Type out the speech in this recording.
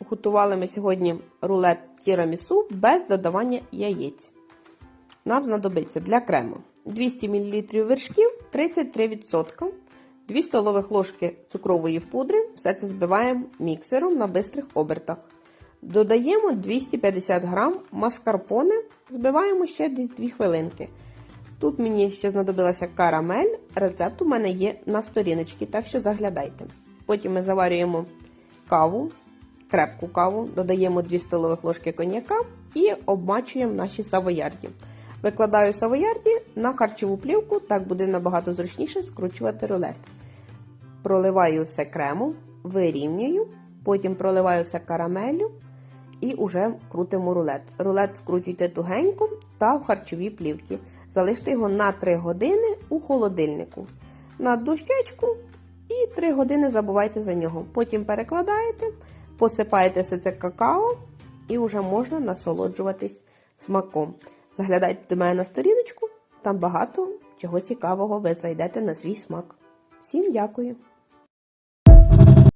Готували ми сьогодні рулет тірамісу без додавання яєць. Нам знадобиться для крему 200 мл вершків 33%, 2 столових ложки цукрової пудри. Все це збиваємо міксером на бистрих обертах. Додаємо 250 г маскарпоне, збиваємо ще десь 2 хвилинки. Тут мені ще знадобилася карамель. Рецепт у мене є на сторіночці, так що заглядайте. Потім ми заварюємо каву, крепку каву, додаємо 2 столових ложки коньяка і обмачуємо наші савоярді. Викладаю савоярді на харчову плівку, так буде набагато зручніше скручувати рулет. Проливаю все кремом, вирівнюю, потім проливаю все карамеллю і уже крутимо рулет. Рулет скручуйте тугенько та в харчовій плівці. Залиште його на 3 години у холодильнику. На дощечку і 3 години забувайте за нього. Потім перекладаєте, посипаєте все це какао і вже можна насолоджуватись смаком. Заглядайте до мене на сторіночку, там багато чого цікавого ви знайдете на свій смак. Всім дякую!